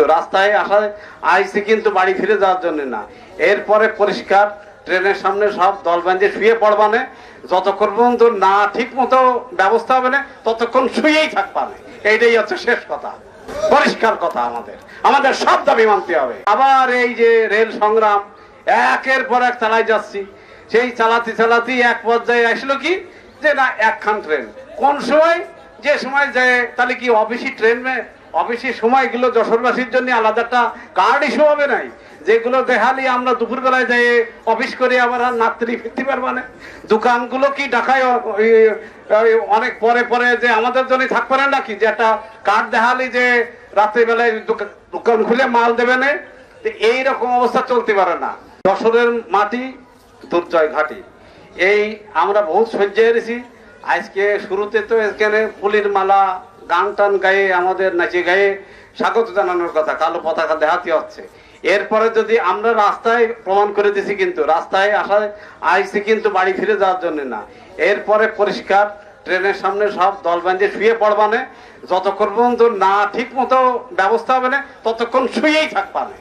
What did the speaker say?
তো রাস্তায় আসা আইসি কিন্তু বাড়ি ফিরে যাওয়ার জন্য না। এরপরে পরিষ্কার, ট্রেনের সামনে সব দল বাঁধে শুয়ে পড়বানে যতক্ষণ পর্যন্ত না ঠিক মতো ব্যবস্থা হবে না, ততক্ষণ শুয়েই থাকবানে এইটাই হচ্ছে শেষ কথা। পরিষ্কার কথা আমাদের। আমাদের সব দাবি মানতে হবে। আবার এই যে রেল সংগ্রাম, একের পর এক চালাই যাচ্ছি। সেই চালাতে চালাতে এক পর্যায়ে আসলো কি? যে না, একখান ট্রেন। কোন সময়? যে সময় যায় তাহলে কি অফিসি ট্রেন অফিসি সময়গুলো যশোরবাসীর জন্য আলাদা একটা কার্ড ইস্যু হবে নাই। যেগুলো দেখালি আমরা দুপুর বেলায় যাই, অফিস করে আবার রাত্রি ফিরতে পারবা না। দোকানগুলো কি ঢাকায় অনেক পরে পরে যে আমাদের জন্য থাকবে না নাকি? যে একটা কার্ড দেখালি যে রাত্রি বেলায় দোকান খুলে মাল দেবে না এইরকম অবস্থা চলতে পারে না। যশোরের মাটি দুর্জয় ঘাটি। এই আমরা বহুত সহ্য হেরেছি। আজকে শুরুতে তো এখানে ফুলির মালা গান টান গায়ে, আমাদের নাচে গায়ে স্বাগত জানানোর কথা, কালো পতাকা দেখাতে হচ্ছে। এরপরে যদি আমরা রাস্তায় প্রমাণ করে দিছি কিন্তু, রাস্তায় আসা আইসি কিন্তু বাড়ি ফিরে যাওয়ার জন্য না। এরপরে পরিষ্কার, ট্রেনের সামনে সব দল বাঁধে শুয়ে পড়বানে যতক্ষণ পর্যন্ত না ঠিক মতো ব্যবস্থা হবে না, ততক্ষণ শুয়েই থাকবানে